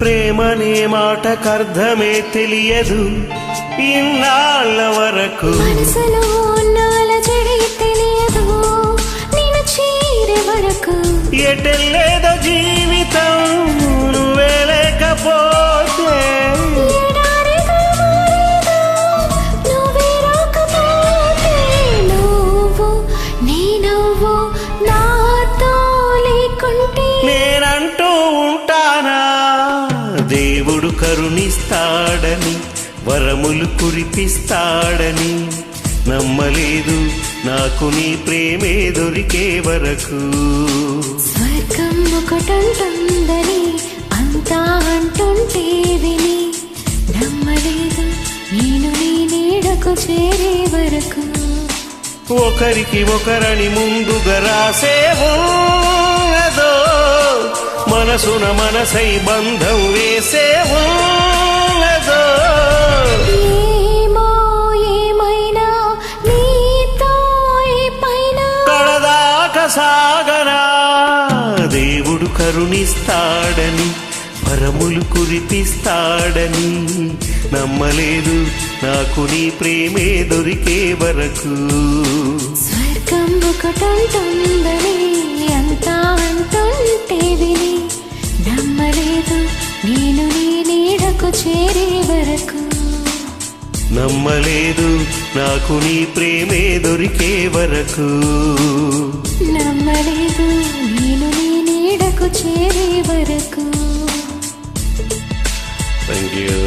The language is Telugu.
ప్రేమనే మాటకర్థమే తెలియదు. ఇన్నాళ్ళ వరకు తెలియదు. ఎటెల్లేదో జీవితం కరుణిస్తాడని వరములు కురిపిస్తాడని. నమ్మలేదు నాకు నీ ప్రేమే దొరికే వరకు. స్వర్గం ఒకటుంటుందని అంతా అంటుంటే విని. నమ్మలేదు నేను నీ నీడకు చేరే వరకు. ఒకరికి ఒకరని ముందుగా రాసే ఉన్నదో మనసున మనసై బంధం వేసే ఉన్నదో. సాగరా. దేవుడు కరుణిస్తాడని వరములు కురిపిస్తాడని నమ్మలేదు. నాకు నీ ప్రేమే దొరికే వరకు. స్వర్గం ఒకటుంటుందని చేరే వరకు. నమ్మలేదు నాకు నీ ప్రేమే దొరికే వరకు. నమ్మలేదు నేను నీ నీడకు చేరే వరకు. Thank you